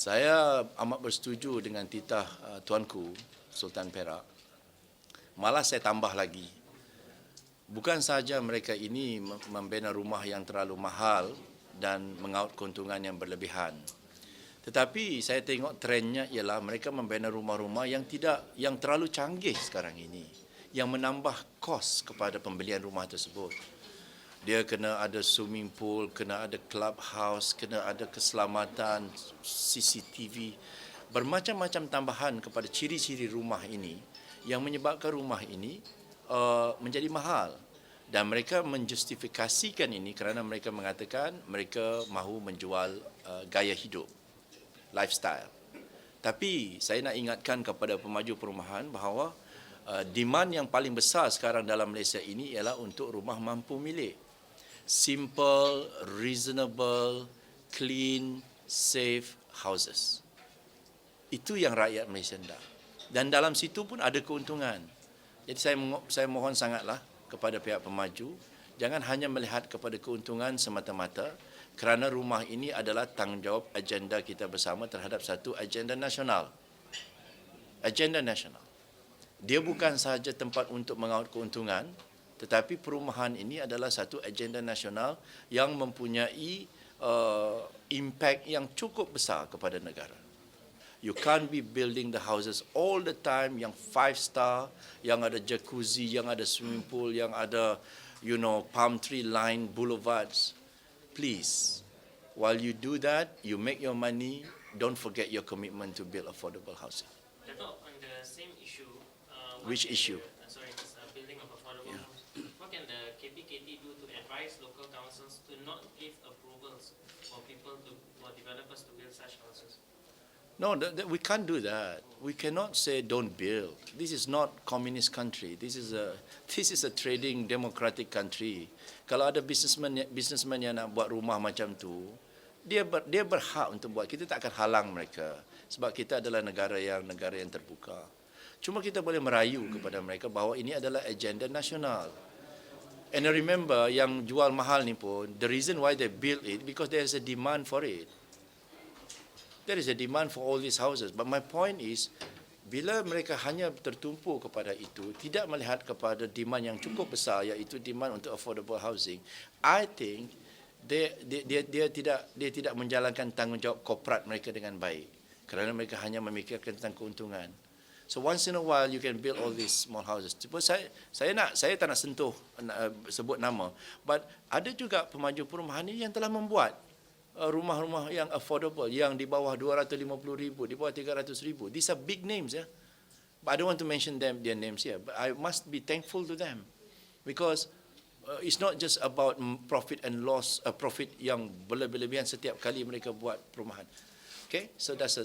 Saya amat bersetuju dengan titah uh, tuanku Sultan Perak. Malah saya tambah lagi. Bukan sahaja mereka ini membina rumah yang terlalu mahal dan mengaut keuntungan yang berlebihan. Tetapi saya tengok trennya ialah mereka membina rumah-rumah yang tidak yang terlalu canggih sekarang ini yang menambah kos kepada pembelian rumah tersebut. Dia kena ada swimming pool, kena ada clubhouse, kena ada keselamatan, CCTV, bermacam-macam tambahan kepada ciri-ciri rumah ini yang menyebabkan rumah ini uh, menjadi mahal. Dan mereka menjustifikasikan ini kerana mereka mengatakan mereka mahu menjual uh, gaya hidup, lifestyle. Tapi saya nak ingatkan kepada pemaju perumahan bahawa uh, demand yang paling besar sekarang dalam Malaysia ini ialah untuk rumah mampu milik. Simple, reasonable, clean, safe houses. Itu yang rakyat Malaysia nak. Dan dalam situ pun ada keuntungan. Jadi saya saya mohon sangatlah kepada pihak pemaju jangan hanya melihat kepada keuntungan semata-mata kerana rumah ini adalah tanggungjawab agenda kita bersama terhadap satu agenda nasional. Agenda nasional. Dia bukan sahaja tempat untuk mengaut keuntungan tetapi perumahan ini adalah satu agenda nasional yang mempunyai uh, impact yang cukup besar kepada negara. You can't be building the houses all the time yang five star, yang ada jacuzzi, yang ada swimming pool, yang ada you know palm tree line boulevards. Please, while you do that, you make your money. Don't forget your commitment to build affordable housing. Dato', on the same issue. uh, Which issue? the- uh, Sorry, this uh, building of affordable Yeah. homes. What can the KPKT do to advise local councils to not give approvals for people to, for developers to build such houses? No, th- th- we can't do that. We cannot say don't build. This is not communist country. This is a this is a trading democratic country. Kalau ada businessman businessman yang nak buat rumah macam tu, dia ber, dia berhak untuk buat. Kita tak akan halang mereka sebab kita adalah negara yang negara yang terbuka. Cuma kita boleh merayu kepada mereka bahawa ini adalah agenda nasional. And I remember yang jual mahal ni pun, the reason why they build it because there is a demand for it there is a demand for all these houses. But my point is, bila mereka hanya tertumpu kepada itu, tidak melihat kepada demand yang cukup besar, iaitu demand untuk affordable housing, I think dia, dia, dia, dia tidak dia tidak menjalankan tanggungjawab korporat mereka dengan baik. Kerana mereka hanya memikirkan tentang keuntungan. So once in a while you can build all these small houses. Cuma saya saya nak saya tak nak sentuh uh, sebut nama, but ada juga pemaju perumahan ini yang telah membuat uh, rumah-rumah yang affordable yang di bawah 250,000, di bawah 300,000. These are big names ya. But I don't want to mention them their names here, but I must be thankful to them because uh, it's not just about profit and loss, uh, profit yang berlebihan setiap kali mereka buat perumahan. Okay, so that's a,